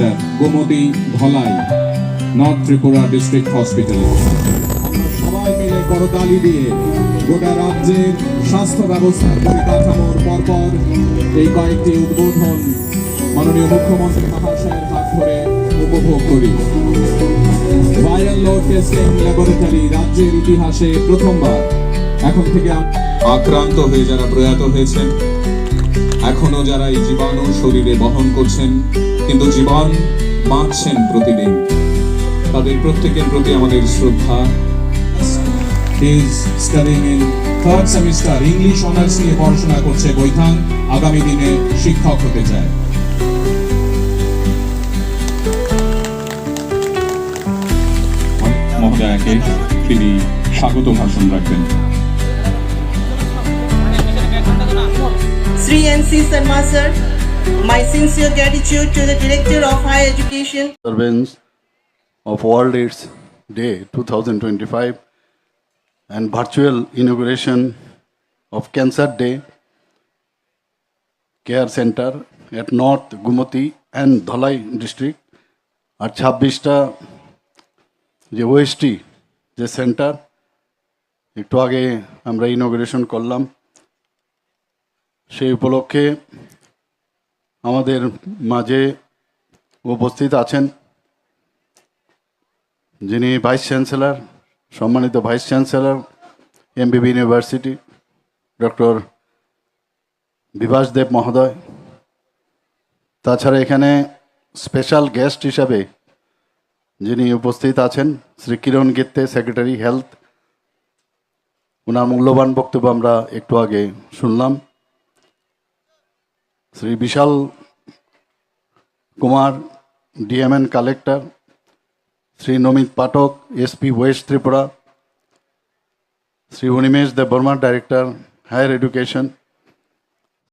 Centre Gomati Dhalai, north Tripura district হসপিটালে সবাই মিলে করতালি দিয়ে গোটা রাজ্যের স্বাস্থ্য ব্যবস্থার পরিকাঠামোর পরপর এই কয়েকটি উদ্বোধন মাননীয় মুখ্যমন্ত্রী মহাশয়ের হাত ধরে উপভোগ করি। ভাইরাল লোড টেস্টিং ল্যাবরেটরি রাজ্যের ইতিহাসে প্রথমবার। এখন থেকে আক্রান্ত হয়ে যারা প্রয়াত হয়েছেন, এখনও যারা এই জীবাণু শরীরে বহন করছেন কিন্তু জীবন বাঁচছেন প্রতিদিন। তাদের প্রত্যেকের প্রতি আমাদের শ্রদ্ধা। Is studying in third semester English honours নিয়ে পড়াশোনা করছে আগামী দিনে শিক্ষক হতে চায়। তিনি স্বাগত ভাষণ রাখবেন। Sri NC Sarma sir, my sincere gratitude to the Director of Higher Education observance of World AIDS Day 2025 and virtual inauguration of Cancer Day Care Center at North Gumati and Dhalai district আর ছাব্বিশটা যে OST যে centre একটু আগে আমরা inauguration করলাম সেই আমাদের মাঝে উপস্থিত আছেন যিনি ভাইস চ্যান্সেলর, সম্মানিত vice chancellor, MBB university, doctor Bibhas Deb মহোদয়। তাছাড়া এখানে স্পেশাল গেস্ট হিসাবে যিনি উপস্থিত আছেন, শ্রী কিরণ গিত্তে, সেক্রেটারি হেলথ। ওনার মূল্যবান বক্তব্য আমরা একটু আগে শুনলাম। Shri Vishal Kumar DMN collector Shri Namit Pathak SP west Tripura Shri हनीमेश देव वर्मा डायरेक्टर हायर एजुकेशन